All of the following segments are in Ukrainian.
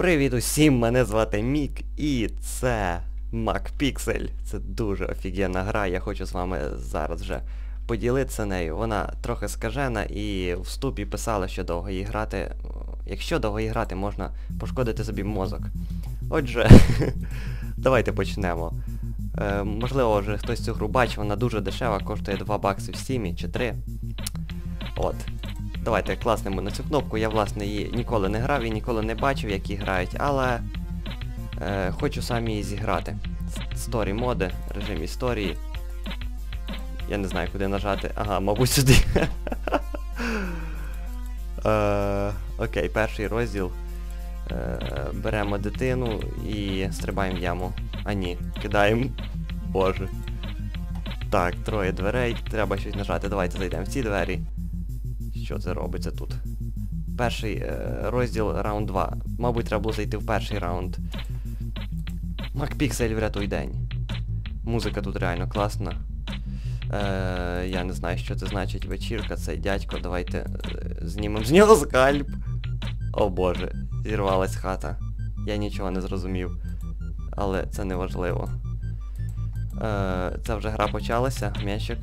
Привіт усім, мене звати Мік і це MacPixel. Це дуже офігенна гра, я хочу з вами зараз вже поділитися нею. Вона трохи скажена і в вступі писала, що довго її грати. Якщо довго її грати, можна пошкодити собі мозок. Отже, давайте почнемо. Е, можливо, вже хтось цю гру бачив, вона дуже дешева, коштує 2 бакси в стімі чи 3. От. Давайте класнемо на цю кнопку. Я, власне, її ніколи не грав і ніколи не бачив, як її грають, але е, хочу сам її зіграти. Сторі моди, режим історії. Я не знаю, куди нажати. Ага, мабуть, сюди. е, окей, перший розділ. Е, беремо дитину і стрибаємо в яму. А ні, кидаємо. Боже. Так, троє дверей, треба щось нажати. Давайте зайдемо в ці двері. Що це робиться тут? Перший е, розділ раунд 2. Мабуть, треба було зайти в перший раунд. Макпіксель врятуй день. Музика тут реально класна. Е, я не знаю, що це значить вечірка, цей дядько. Давайте е, знімемо з нього скальп. О боже, зірвалась хата. Я нічого не зрозумів. Але це не важливо. Е, це вже гра почалася, м'ячик.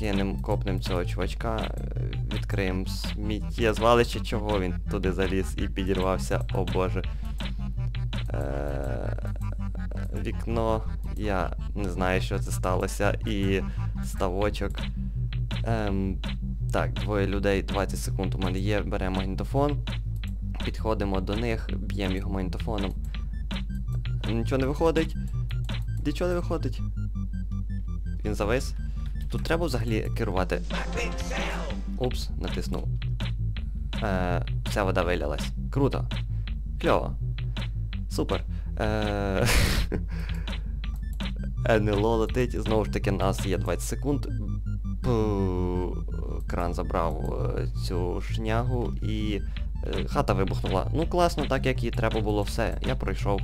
Кинем, копнем цього чувачка, відкриємо сміттєзвалище, чого він туди заліз і підірвався, о боже. Е, вікно, я не знаю, що це сталося, і ставочок. Ем, так, двоє людей, 20 секунд у мене є, беремо магнітофон, підходимо до них, б'ємо його магнітофоном. Нічого не виходить. Нічого не виходить. Він завис. Тут треба взагалі керувати. Упс, натиснув. Е, Вся вода вилялась. Круто. Кльово. Супер. Е, НЛО летить. Знову ж таки, нас є 20 секунд. Кран забрав е, цю шнягу і е, хата вибухнула. Ну класно, так як і треба було все. Я пройшов.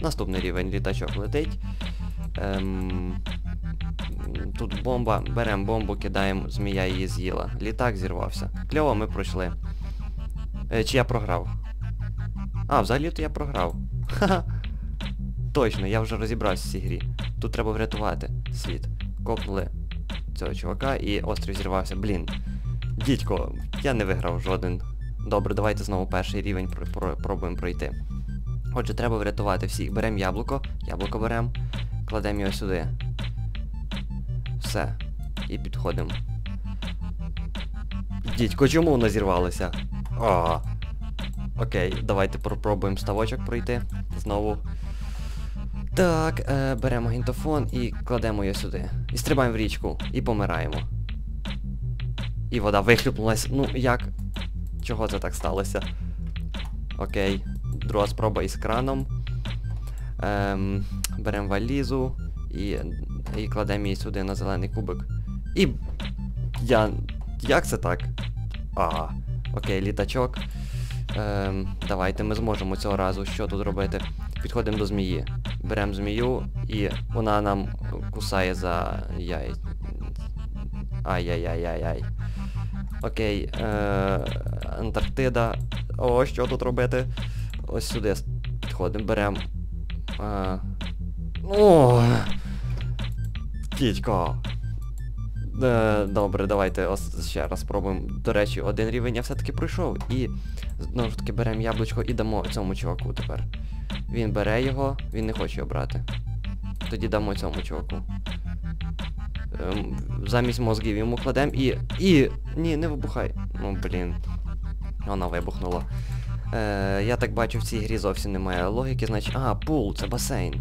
Наступний рівень літачок летить. Ем, Тут бомба, беремо бомбу, кидаємо, змія її з'їла. Літак зірвався. Кльово, ми пройшли. Е, чи я програв? А, взагалі-то я програв. Ха-ха. Точно, я вже розібрався в цій грі. Тут треба врятувати світ. Копнули цього чувака і острів зірвався. Блін. Дідько, я не виграв жоден. Добре, давайте знову перший рівень пр пр пробуємо пройти. Отже, треба врятувати всіх. Беремо яблуко, яблуко беремо, кладемо його сюди. Все. І підходимо. Дідько, чому воно зірвалося? А. Окей, давайте попробуємо ставочок пройти. Знову. Так, е, беремо гінтофон і кладемо його сюди. І стрибаємо в річку. І помираємо. І вода вихлюпнулась. Ну, як? Чого це так сталося? Окей. Друга спроба із краном. Ем, беремо валізу і і кладемо її сюди на зелений кубик. І... Я... Як це так? А, окей, літачок. Ем, Давайте ми зможемо цього разу що тут робити. Підходимо до змії. Беремо змію і вона нам кусає за яй. Ай-яй-яй-яй-яй. Окей. Е, Антарктида. О, що тут робити? Ось сюди підходимо, беремо. Е, о, Дідько. Е, добре, давайте ос ще раз спробуємо. До речі, один рівень я все-таки пройшов. І знову ж таки беремо яблучко і дамо цьому чуваку тепер. Він бере його, він не хоче його брати. Тоді дамо цьому чуваку. Ем, замість мозгів йому кладемо і... І... Ні, не вибухай. Ну, блін. Вона вибухнула. Е, Я так бачу, в цій грі зовсім немає логіки, значить... А, пул, це басейн.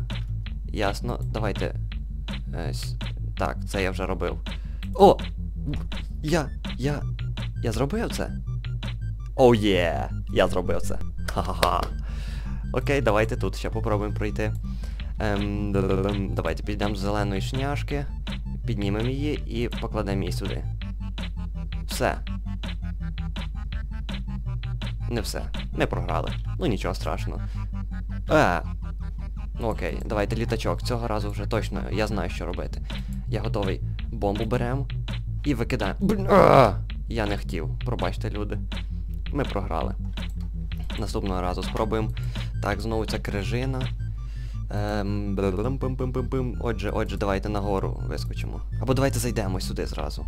Ясно, давайте. Е, так, це я вже робив. О! Я. Я. Я зробив це? Оу oh, є! Yeah. Я зробив це. Ха-ха-ха. Окей, давайте тут ще попробуємо пройти. Ем, Давайте підемо з зеленої шняшки, піднімемо її і покладемо її сюди. Все. Не все. Ми програли. Ну нічого страшного. Е. Ну окей, давайте літачок. Цього разу вже точно я знаю, що робити. Я готовий. Бомбу беремо і викидаємо. Блін. Я не хотів. Пробачте, люди. Ми програли. Наступного разу спробуємо. Так, знову ця крижина. Ем. Отже, отже, давайте нагору вискочимо. Або давайте зайдемо сюди зразу.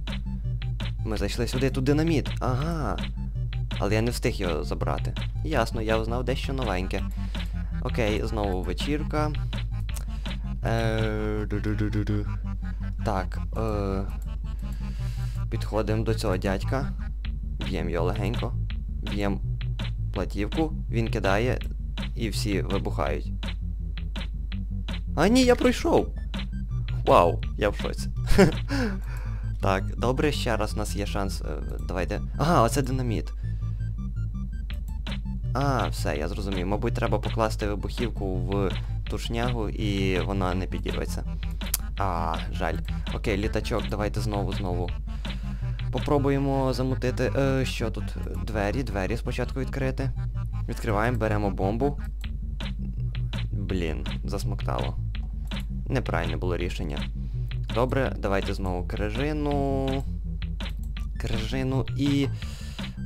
Ми зайшли сюди, тут динаміт. Ага. Але я не встиг його забрати. Ясно, я узнав дещо новеньке. Окей, знову вечірка. Е. Так, е, підходимо до цього дядька. Б'ємо його легенько. Б'ємо платівку, він кидає і всі вибухають. А ні, я пройшов! Вау, я в шоці. так, добре, ще раз у нас є шанс. е, Давайте. Ага, оце динаміт. А, все, я зрозумів. Мабуть, треба покласти вибухівку в ту шнягу і вона не підірветься. А, жаль. Окей, літачок, давайте знову, знову. Попробуємо замутити. Е, що тут? Двері, двері спочатку відкрити. Відкриваємо, беремо бомбу. Блін, засмоктало. Неправильне було рішення. Добре, давайте знову крижину. Крижину і.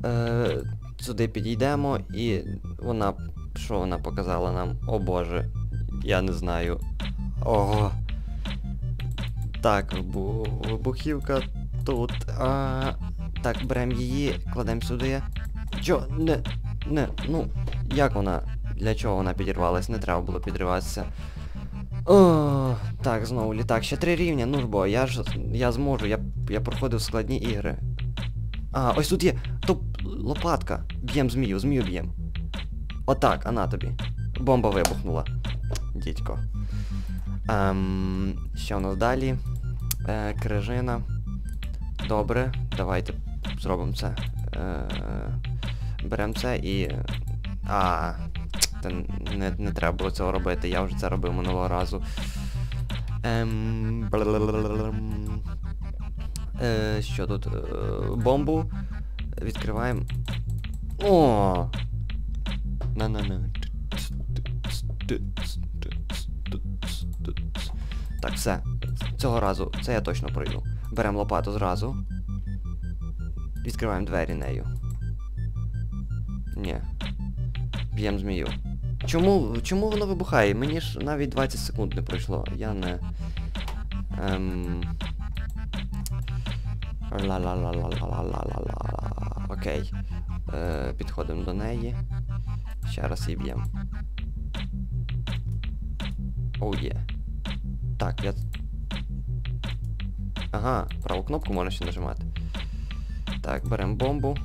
Е, сюди підійдемо і вона. Що вона показала нам? О боже. Я не знаю. Ого. Так, вибухівка тут. А, так, беремо її, кладемо сюди. Чо? Не. Не, ну, як вона? Для чого вона підірвалась? Не треба було підриватися. О, так, знову літак. Ще три рівня, ну ж бо, я ж. Я зможу, я, я проходив складні ігри. А, ось тут є. Топ лопатка. Б'єм змію, змію б'єм. Отак, а на тобі. Бомба вибухнула. Дідько. Ем, що у нас далі? Е, крижина. Добре, давайте зробимо це. Е, беремо це і. А. Та не, не треба було цього робити, я вже це робив минулого разу. Ем. Е, що тут? Е, бомбу. Відкриваємо. О! На-на-на. Так, все. Цього разу це я точно пройду. Беремо лопату зразу. Відкриваємо двері нею. Ні. Б'ємо змію. Чому, чому воно вибухає? Мені ж навіть 20 секунд не пройшло. Я не. Ем... Ла-ла-ла-ла-ла-ла-ла-ла. Окей. Е, підходимо до неї. Ще раз її б'ємо. Оу є. Так, я. Ага, праву кнопку можна ще нажимати. Так, беремо бомбу.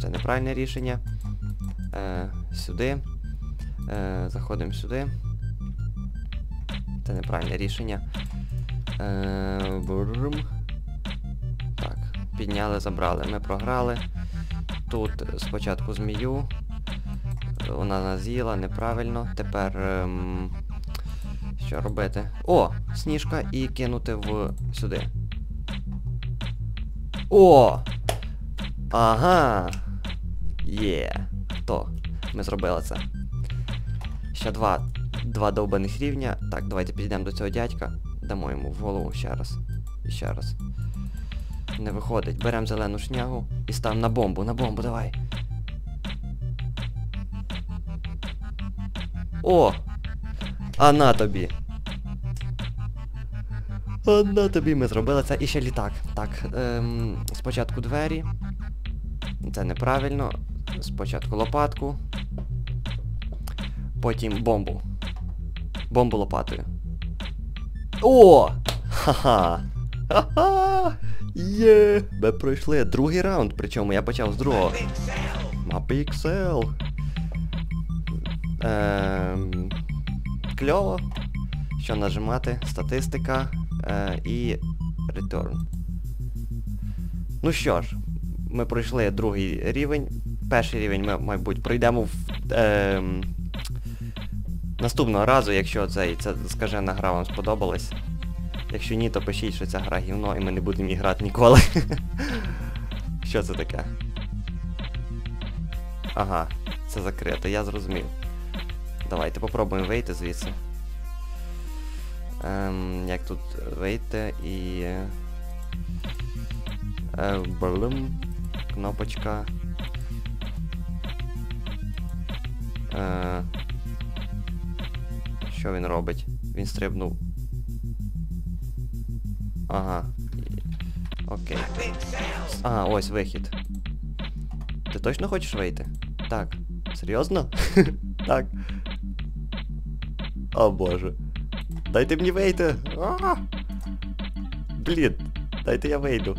Це неправильне рішення. Е, сюди. Е, заходимо сюди. Це неправильне рішення. Е, брррм. так, підняли, забрали. Ми програли. Тут спочатку змію. Вона нас з'їла, неправильно. Тепер. Ем, що робити? О! Сніжка і кинути в сюди. О! Ага! Є. То. Ми зробили це. Ще два. Два довбаних рівня. Так, давайте підійдемо до цього дядька. Дамо йому в голову ще раз. І ще раз. Не виходить. Беремо зелену шнягу і ставимо на бомбу. На бомбу, давай. О! А на тобі. А на тобі ми зробили це. І ще літак. Так, ем, спочатку двері. Це неправильно. Спочатку лопатку. Потім бомбу. Бомбу лопатою. О! Ха-ха! Ха-ха! Є! Ми пройшли другий раунд, причому я почав з другого. Мапіксел. Ем, кльово. Що нажимати? Статистика е, і return. Ну що ж, ми пройшли другий рівень. Перший рівень ми, мабуть, пройдемо в, е, наступного разу, якщо цей, ця скажена гра вам сподобалась. Якщо ні, то пишіть, що ця гра гівно і ми не будемо її грати ніколи. Що це таке? Ага, це закрито, я зрозумів. Давайте попробуємо вийти звідси. Ем, як тут вийти і... Е, блум. Кнопочка. Е... Що він робить? Він стрибнув. Ага. Окей. А, ось вихід. Ти точно хочеш вийти? Так. Серйозно? так. О боже. Дайте мені вийти. Блін, дайте я вийду.